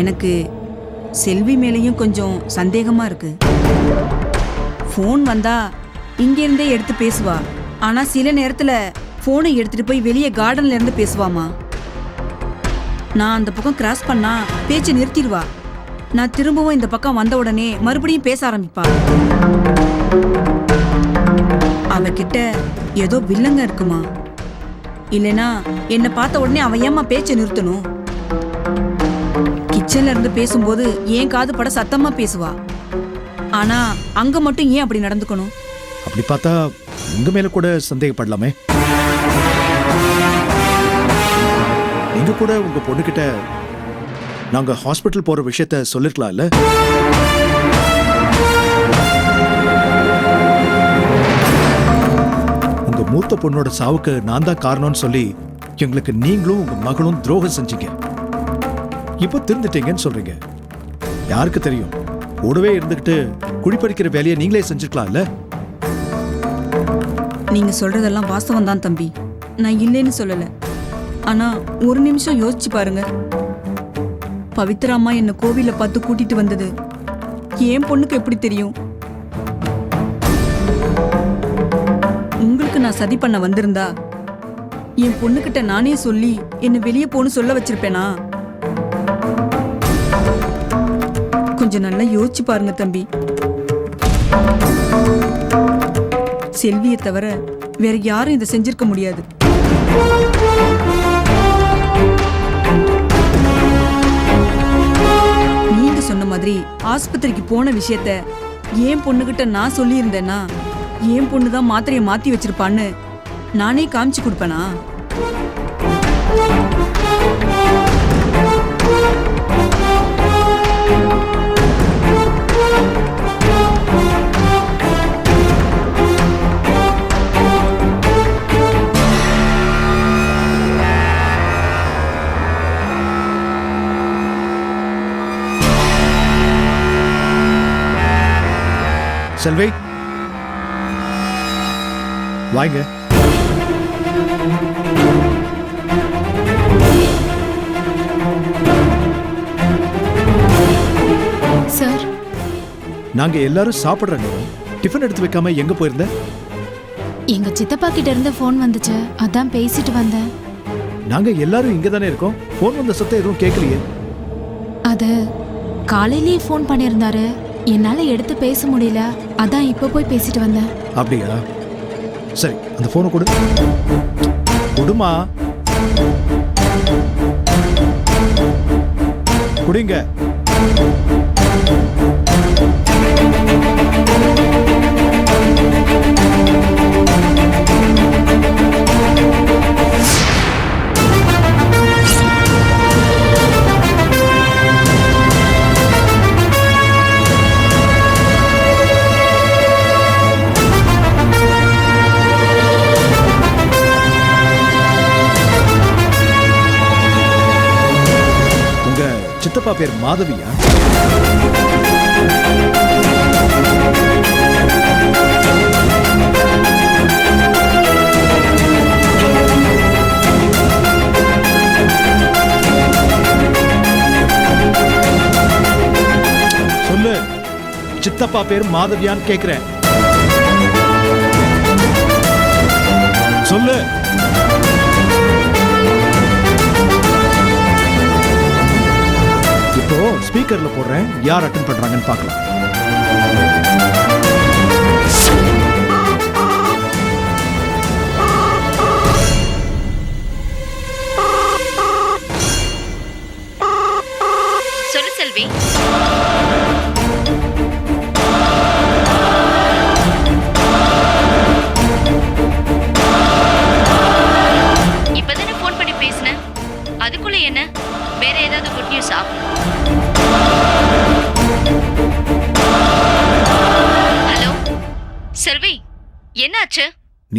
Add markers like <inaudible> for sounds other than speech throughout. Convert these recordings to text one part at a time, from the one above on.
எனக்கு செல்வி மேலேயும் கொஞ்சம் சந்தேகமாக இருக்கு. ஃபோன் வந்தா இங்கேருந்தே எடுத்து பேசுவா. ஆனால் சில நேரத்தில் ஃபோனை எடுத்துட்டு போய் வெளியே கார்டன்ல இருந்து பேசுவாமா? நான் அந்த பக்கம் கிராஸ் பண்ணா பேச்சு நிறுத்திடுவா. நான் திரும்பவும் இந்த பக்கம் வந்த உடனே மறுபடியும் பேச ஆரம்பிப்பா. அவகிட்ட ஏதோ வில்லங்க இருக்குமா? இல்லைனா என்னை பார்த்த உடனே அவன் ஏம்மா பேச்சை நிறுத்தணும்? கிச்சன்ல இருந்து பேசும்போது ஏன் காது பட சத்தமா பேசுவா. ஆனா அங்க மட்டும் ஏன் அப்படி நடந்துக்கணும்? அப்படி பார்த்தா உங்க மேல கூட சந்தேகப்படலாமே. நீங்க கூட உங்க பொண்ணுகிட்ட நாங்க ஹாஸ்பிட்டல் போற விஷயத்த சொல்லிருக்கலாம்ல? உங்க மூத்த பொண்ணோட சாவுக்கு நான் தான் காரணம்னு சொல்லி எங்களுக்கு நீங்களும் உங்க மகளும் துரோகம் செஞ்சீங்க. இப்போ திருந்துட்டீங்கன்னு சொல்றீங்க. யாருக்கு தெரியும்? கூடவே இருந்துக்கிட்டு குடிப்பறிக்கிற வேலையை நீங்களே செஞ்சுக்கலாம்ல நீங்க சொல்றதெல்லாம் வாஸ்தவம் தான் தம்பி. நான் இல்லைன்னு சொல்லல. ஆனா ஒரு நிமிஷம் யோசிச்சு பாருங்க. பவித்ரா அம்மா என்ன கோவில பார்த்து கூட்டிட்டு வந்தது. என் பொண்ணுக்கு எப்படி தெரியும்? உங்களுக்கு நான் சதி பண்ண வந்திருந்தா என் பொண்ணுகிட்ட நானே சொல்லி என்ன வெளியே போன்னு சொல்ல வச்சிருப்பேனா? கொஞ்சம் நல்லா யோசிச்சு பாருங்க தம்பி. செல்வியை தவிர வேற யாரும் இதை செஞ்சிருக்க முடியாது. நீங்க சொன்ன மாதிரி ஆஸ்பத்திரிக்கு போன விஷயத்த ஏன் பொண்ணுகிட்ட நான் சொல்லியிருந்தேன்னா ஏன் பொண்ணு தான் மாத்திரையை மாத்தி வச்சிருப்பான்னு நானே காமிச்சு கொடுப்பேனா? செல்வி. வாங்க. சார். நாங்க எல்லாரும் சாப்பிடுற நேரம் டிஃபன் எடுத்து வைக்காம எங்க போயிருந்த? எங்க சித்தப்பா கிட்ட இருந்து ஃபோன் வந்துச்சு. அதான் பேசிட்டு வந்தேன். நாங்க எல்லாரும் இங்க தானே இருக்கோம். போன் வந்த சத்தம் எதுவும் கேட்கலையே அது காலையிலேயே ஃபோன் பண்ணியிருந்தாரு. என்னால எடுத்து பேச முடியல. அதான் இப்போ போய் பேசிட்டு வந்தேன். அப்படியா? சரி அந்த போனை கொடு. கொடுமா. குடிங்க. சித்தப்பா பேர் மாதவியா சொல்லு. சித்தப்பா பேர் மாதவியான்னு கேக்குறேன். சொல்லு. ஸ்பீக்கர்ல போடுறேன். யார் அட்டன் பண்றாங்கன்னு பார்க்கலாம்.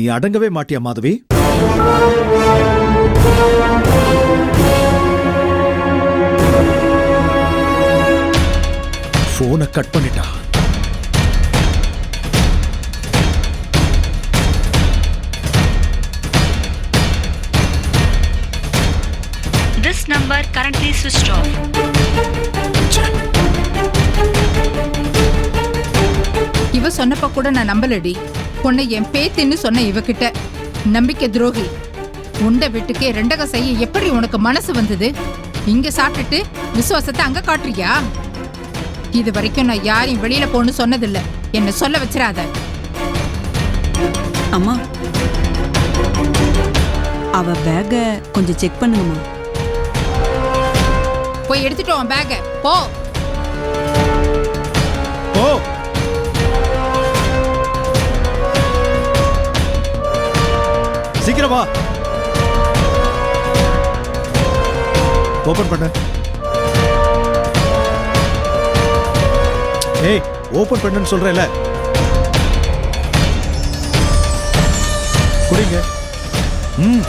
நீ அடங்கவே மாட்டியா மாதவி? போனை கட் பண்ணிட்டா. This number currently switch off இவ சொன்னப்ப கூட நான் நம்பலடி. உன்னை என் பேத்தின்னு சொன்ன இவகிட்ட. நம்பிக்கை துரோகி உண்ட வீட்டுக்கே ரெண்டக செய்ய எப்படி உனக்கு மனசு வந்தது? இங்க சாப்பிட்டுட்டு விசுவாசத்தை அங்க காட்டுறியா? இது வரைக்கும் நான் யாரையும் வெளியில போன்னு சொன்னதில்ல. என்ன சொல்ல வச்சிராத அம்மா அவ பேக்கை கொஞ்சம் செக் பண்ணுங்கம்மா. போய் எடுத்துட்டு உன் பேக போ. சீக்கிரம். வா ஓபன் பண்ண. ஏய் ஓபன் பண்ணுன்னு சொல்றேன்ல. குடிங்க. ம்.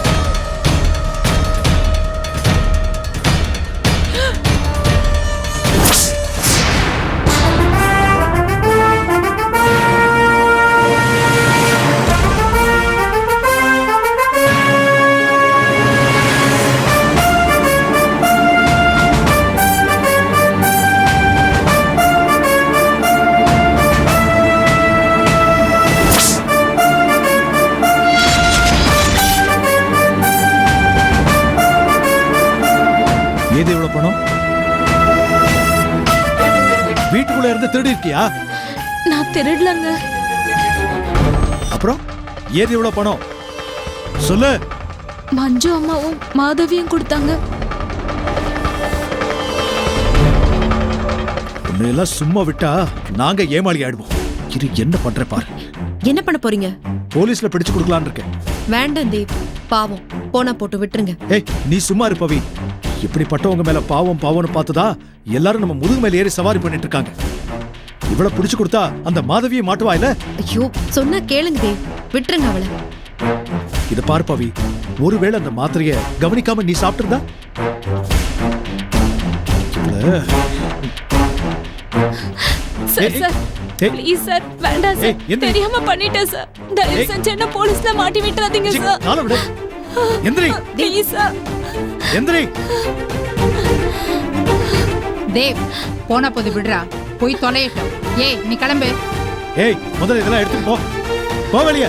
ஏது இவ்வளவு பணம் வீட்டுக்குள்ள இருந்து திருடி இருக்கியா நான் திருடலங்க. அப்புறம்? ஏது இவ்வளவு பணம்? சொல்லு. மஞ்சு அம்மாவும் மாதவியும் கொடுத்தாங்க. உன்னை எல்லாம் சும்மா விட்டா நாங்க ஏமாளி ஆயிடுவோம். இரு என்ன பண்ற பாரு. என்ன பண்ண போறீங்க? போலீஸ்ல பிடிச்சு கொடுக்கலான்னு இருக்கேன். வேண்டாம் தீப். பாவம். போனா போட்டு விட்டுருங்க. ஏய் நீ சும்மா இருப்பவி இப்படிப்பட்டவங்க மேல பாவம் பாவம்னு பார்த்துதா எல்லாரும் நம்ம முதுகு மேல ஏறி சவாரி பண்ணிட்டு இருக்காங்க. இவள பிடிச்சு கொடுத்தா அந்த மாதவியை மாட்டுவா இல்ல? ஐயோ சொன்னா கேளுங்க தேவ் விட்டுருங்க அவளை. இத பாரு பவி. ஒருவேளை அந்த மாத்திரைய கவனிக்காம நீ சாப்பிட்டிருந்தா? இவள- சார் ஏய், சார். ஏய், ப்ளீஸ் சார். வேண்டாம் ஏய், சார் எந்திரி. தெரியாம பண்ணிட்டேன் சார். தயவு ஏய். செஞ்சு என்ன போலீஸ்ல மாட்டி விட்டுறாதீங்க சி, சார். காலை விடு. எந்திரி. Please sir. எந்திரி. தேவ் போன போது விடுறா. போய் தொலையட்டும். ஏய் நீ கிளம்பு. ஏய் முதல்ல இதெல்லாம் எடுத்துட்டு போ. போ வெளிய.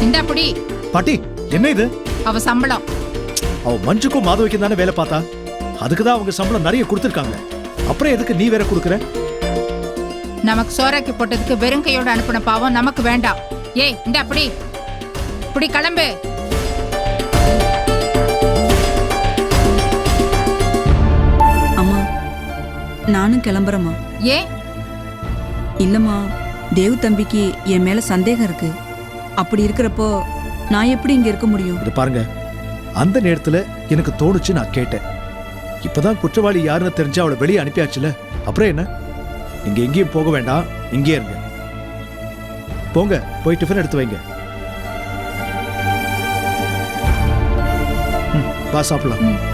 இந்த அப்படி பாட்டி என்ன இது? அவ சம்பளம். அவ மஞ்சுக்கும் மாதவிக்கும் தானே வேலை பார்த்தா? அதுக்கு தான் அவங்க சம்பளம் நிறைய கொடுத்துருக்காங்க. அப்புறம் எதுக்கு நீ வேற கொடுக்குற? நமக்கு சோறாக்கி போட்டதுக்கு வெறும் கையோட அனுப்பின பாவம் நமக்கு வேண்டாம். ஏய் இந்த அப்படி இப்படி கிளம்பு. அம்மா நானும் கிளம்புறேம்மா. ஏன் இல்லம்மா தேவ் தம்பிக்கு என் மேல சந்தேகம் இருக்கு. அப்படி இருக்கிறப்போ நான் எப்படி இங்க இருக்க முடியும்? இது பாருங்க அந்த நேரத்துல எனக்கு தோணுச்சு நான் கேட்டேன். இப்பதான் குற்றவாளி யாருன்னு தெரிஞ்சு அவளை வெளியே அனுப்பியாச்சுல? அப்புறம் என்ன? நீங்க எங்கேயும் போக வேண்டாம். இங்கே இருங்க. போங்க போய் டிஃபன் எடுத்து வைங்க. பா வா சாப்பிடலாம்.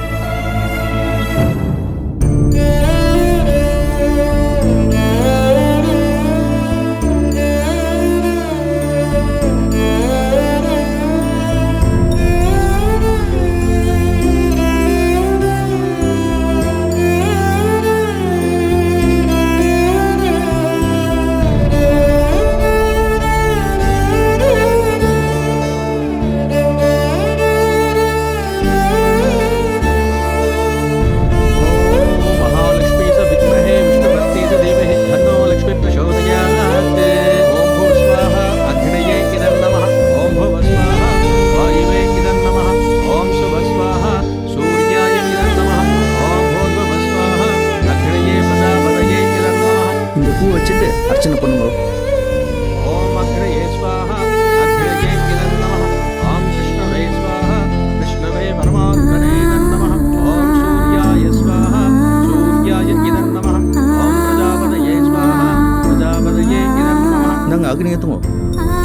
नमः நாங்கள் அக்னி ஏற்றுவோம்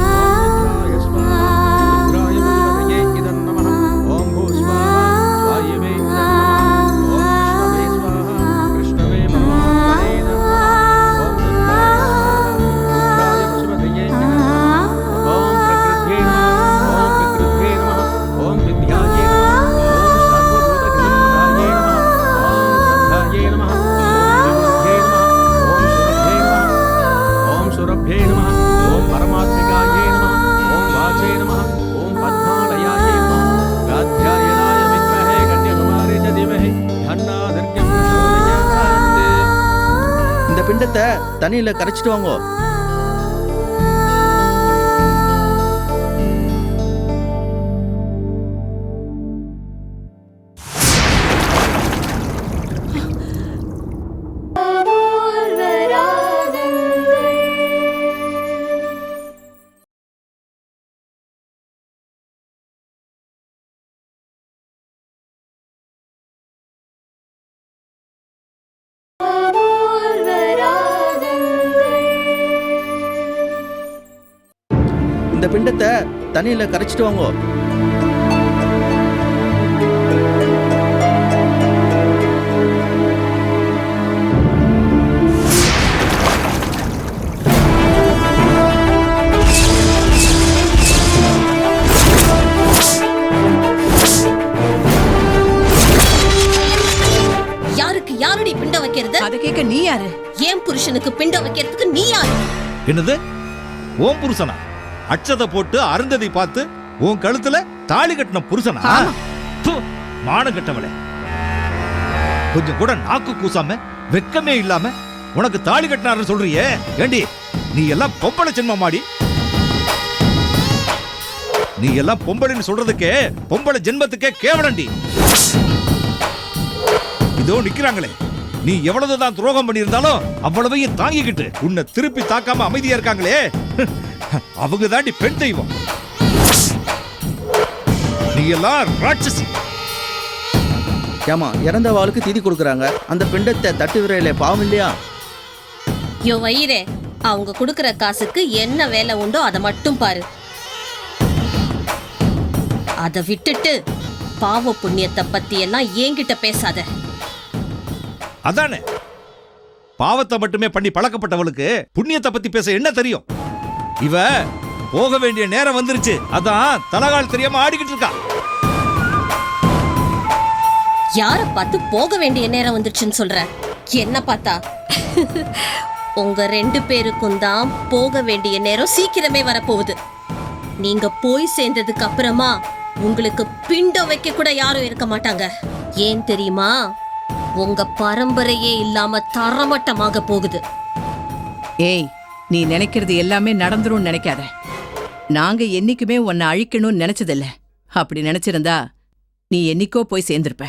தண்ணியில கரைச்சிட்டு வாங்கோ. தண்ணியில கரைச்சிட்டு வாங்கோ. யாருக்கு யாரடி பிண்டம் வைக்கிறது? அதை கேட்க நீ யாரு? ஏன் புருஷனுக்கு பிண்டம் வைக்கிறதுக்கு நீ யாரு? என்னது? ஓம் புருஷனா? அட்சதை போட்டு அருந்ததி பார்த்து உன் கழுத்துல தாலி கட்டின புருஷனா? மானம் கட்டவளே. கொஞ்சம் கூட நாக்கு கூசாம வெக்கமே இல்லாம உனக்கு தாலி கட்டினாருன்னு சொல்றியே? ஏண்டி நீ எல்லாம் பொம்பளை ஜென்மமாடி? நீ எல்லாம் பொம்பளைன்னு சொல்றதுக்கே பொம்பளை ஜென்மத்துக்கே கேவலண்டி. இதோ நிக்கிறாங்களே. நீ எவ்வளவுதான் துரோகம் பண்ணியிருந்தாலும் அவ்வளவையும் தாங்கிக்கிட்டு உன்னை திருப்பி தாக்காம அமைதியா இருக்காங்களே. அவங்க தாண்டி பெண் தெய்வம். நீ எல்லாம் ராட்சசி. ஏமா இறந்த வாளுக்கு திதி கொடுக்குறாங்க. அந்த பிண்டத்தை தட்டு விரையில பாவம் இல்லையா? யோ வயிறே அவங்க குடுக்கற காசுக்கு என்ன வேலை உண்டோ அதை மட்டும் பாரு. அதை விட்டுட்டு பாவ புண்ணியத்தை பத்தி எல்லாம் என்கிட்ட பேசாத. அதானே? பாவத்தை மட்டுமே பண்ணி பழக்கப்பட்டவளுக்கு புண்ணியத்தை பத்தி பேச என்ன தெரியும்? இவ போக வேண்டிய நேரம் வந்துருச்சு. அதான் தலகால் தெரியாம ஆடிக்கிட்டு இருக்கா. யார பார்த்து போக வேண்டிய நேரம் வந்துருச்சுன்னு சொல்ற? என்ன பார்த்தா? <laughs> உங்க ரெண்டு பேருக்கும் தான் போக வேண்டிய நேரம் சீக்கிரமே வரப்போகுது. நீங்க போய் சேர்ந்ததுக்கு அப்புறமா உங்களுக்கு பிண்டம் வைக்க கூட யாரும் இருக்க மாட்டாங்க. ஏன் தெரியுமா? உங்க பரம்பரையே இல்லாம தரமட்டமாக போகுது. ஏய் நீ நினைக்கிறது எல்லாமே நடந்துரும்னு நினைக்காத. நாங்க என்னைக்குமே உன்னை அழிக்கணும்னு நினைச்சதில்ல. அப்படி நினைச்சிருந்தா நீ என்னைக்கோ போய் சேர்ந்திருப்ப.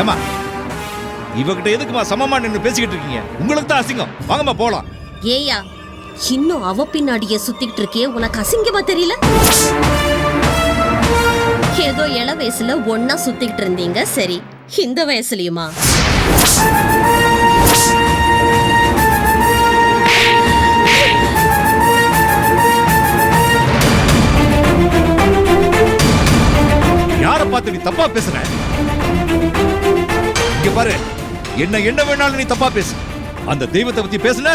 ஏமா இவகிட்ட எதுக்குமா சமமா நின்னு பேசிக்கிட்டு இருக்கீங்க? உங்களுக்கு தான் அசிங்கம். வாங்கம்மா போலாம். ஏயா இன்னும் அவ பின்னாடியே சுத்திக்கிட்டு இருக்கியே உனக்கு அசிங்கமா தெரியல? ஏதோ இள வயசுல ஒன்னா சுத்திக்கிட்டு இருந்தீங்க சரி இந்த வயசுலயுமா? பார்த்து நீ தப்பா பேசுற. இங்க பாரு என்ன என்ன வேணாலும் நீ தப்பா பேசு. அந்த தெய்வத்தை பத்தி பேசல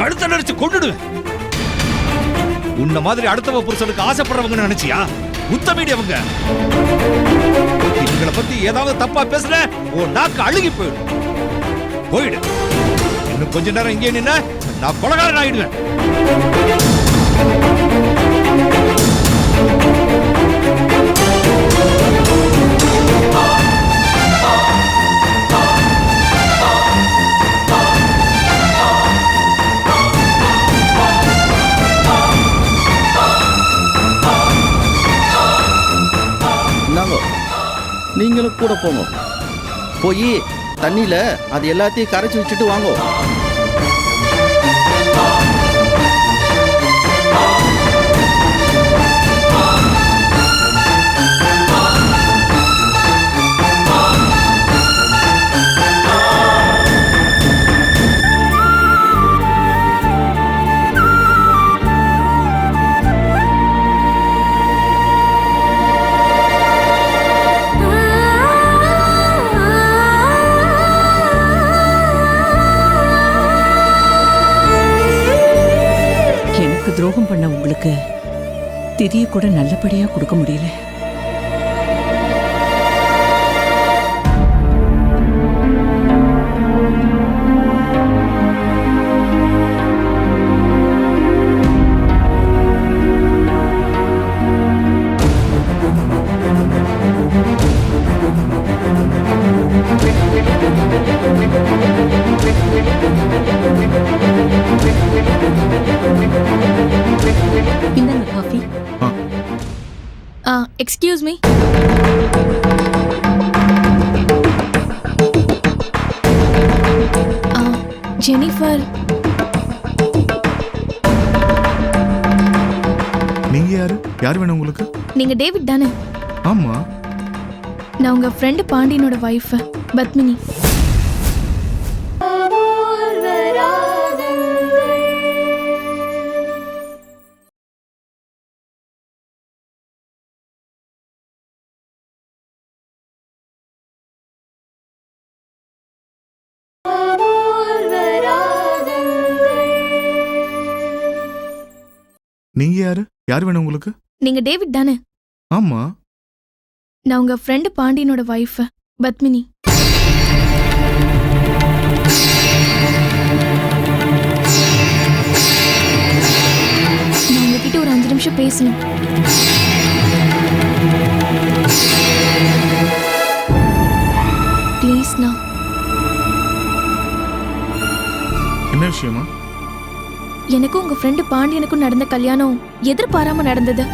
கழுத்த நடிச்சு கொண்டுடுவேன் உன்ன மாதிரி அடுத்தவ புருஷனுக்கு ஆசைப்படுறவங்க நினைச்சியா? உத்தமீடி அவங்க. இவங்களை பத்தி ஏதாவது தப்பா பேசுன உன் நாக்கு அழுகி போயிடும். போயிடு. இன்னும் கொஞ்ச நேரம் இங்கே நின்ன நான் கொலகாரன் ஆயிடுவேன். போய் தண்ணியில் அது எல்லாத்தையும் கரைச்சி வச்சுட்டு வாங்கோ. திதியை கூட நல்லபடியாக கொடுக்க முடியல. எக்ஸ்கியூஸ் மீ ஜெனிஃபர் நீங்க யாரு? யார் வேணும் உங்களுக்கு? நீங்க டேவிட் தானே? ஆமா. நான் உங்க ஃப்ரெண்டு பாண்டியனோட ஒய்ஃப் பத்மினி. நீங்க யாரு? யார் வேணும் உங்களுக்கு? நீங்க டேவிட் தானே? ஆமா. நான் உங்க ஃப்ரெண்டு பாண்டியனோட ஒய்ஃப் பத்மினி. நான் உங்ககிட்ட ஒரு அஞ்சு நிமிஷம் பேசணும். ப்ளீஸ்ண்ணா என்ன விஷயமா? எனக்கும் உங்க ஃப்ரெண்டு பாண்டியனுக்கும் நடந்த கல்யாணம் எதிர்பாராம நடந்தது.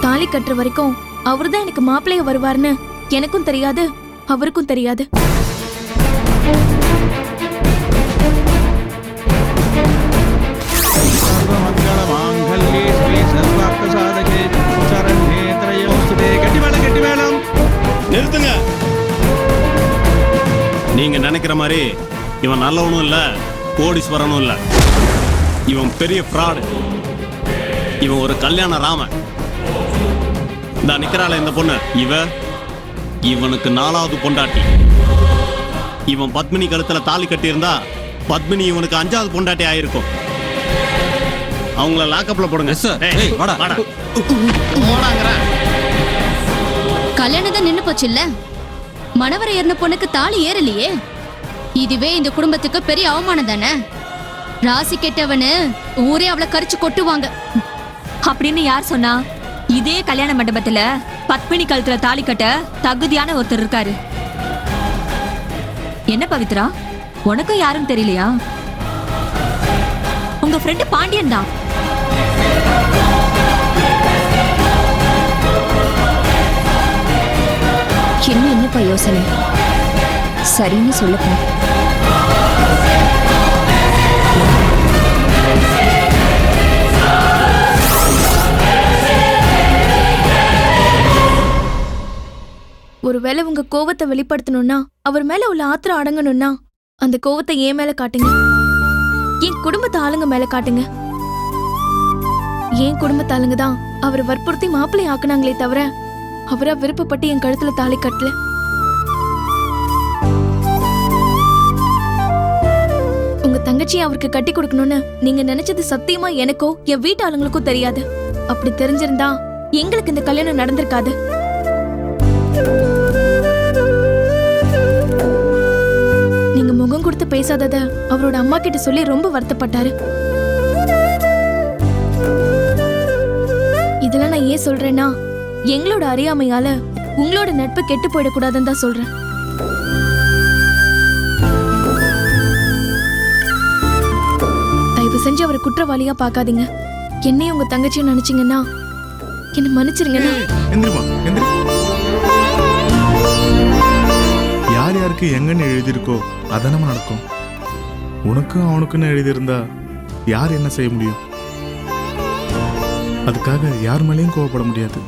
தாலி கட்டுற வரைக்கும் அவர்தான் எனக்கு மாப்பிள்ளைய வருவார்னு எனக்கும் தெரியாது அவருக்கும் தெரியாது. இவன் நல்லவனும் இல்ல கோடீஸ்வரனும் இல்ல. இவன் பெரிய ஃப்ராடு இவன் ஒரு கல்யாண ராமன். இந்த நிக்கிறாள இந்த பொண்ணு. இவ இவனுக்கு நாலாவது பொண்டாட்டி. இவன் பத்மினி கழுத்துல தாலி கட்டியிருந்தா பத்மினி இவனுக்கு அஞ்சாவது பொண்டாட்டி ஆயிருக்கும். அவங்கள லாக்கப்ல போடுங்க. கல்யாணம் தான் நின்னு போச்சு இல்ல? மணவரை ஏறின பொண்ணுக்கு தாலி ஏறலையே? இதுவே இந்த குடும்பத்துக்கு பெரிய அவமானம் தானே? ராசி கெட்டவனு ஊரே அவளை கரிச்சு கொட்டுவாங்க. அப்படின்னு யார் சொன்னா? இதே கல்யாண மண்டபத்துல பத்மினி கழுத்துல தாலி கட்ட தகுதியான ஒருத்தர் இருக்காரு. என்ன பவித்ரா? உனக்கும் யாரும் தெரியலையா? உங்க ஃப்ரெண்டு பாண்டியன் தான். என்ன என்னப்பா யோசனை? சரின்னு சொல்லப்பா ஒருவேளை உங்க கோவத்தை வெளிப்படுத்தணும்னா அவர் மேல உள்ள ஆத்திரம் அடங்கணும்னா அந்த கோவத்தை ஏன் மேல காட்டுங்க? என் குடும்பத்து ஆளுங்க மேல காட்டுங்க. என் குடும்பத்து ஆளுங்க தான் அவரை வற்புறுத்தி மாப்பிள்ளை ஆக்குனாங்களே தவிர அவரா விருப்பப்பட்டு என் கழுத்துல தாலி கட்டல. தங்கச்சி தங்கச்சியை அவருக்கு கட்டி கொடுக்கணும்னு நீங்க நினைச்சது சத்தியமா எனக்கோ என் வீட்டு ஆளுங்களுக்கோ தெரியாது. அப்படி தெரிஞ்சிருந்தா எங்களுக்கு இந்த கல்யாணம் நடந்திருக்காது. நீங்க முகம் கொடுத்து பேசாதத அவரோட அம்மா கிட்ட சொல்லி ரொம்ப வருத்தப்பட்டாரு. இதெல்லாம் நான் ஏன் சொல்றேன்னா எங்களோட அறியாமையால உங்களோட நட்பு கெட்டு போயிடக்கூடாதுன்னு தான் சொல்றேன். தயவு செஞ்சு அவரை குற்றவாளியா பார்க்காதீங்க. என்னையும் உங்க தங்கச்சியும் நினைச்சீங்கன்னா என்ன மன்னிச்சிருங்கண்ணா. எந்திரிமா எந்திரி. யார் யாருக்கு எங்கன்னு எழுதியிருக்கோ அதனமா நடக்கும் உனக்கும் அவனுக்குன்னு எழுதியிருந்தா யார் என்ன செய்ய முடியும்? அதுக்காக யார் மேலேயும் கோவப்பட முடியாது.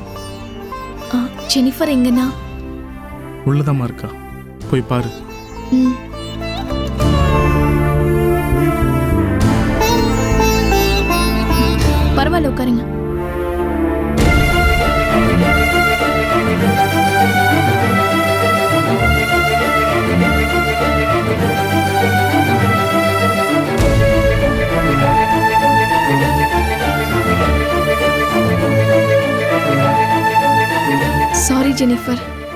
ஜெனிஃபர் எங்கண்ணா? உள்ளதாம்மா இருக்கா? போய் பாரு. ம். Sorry Jennifer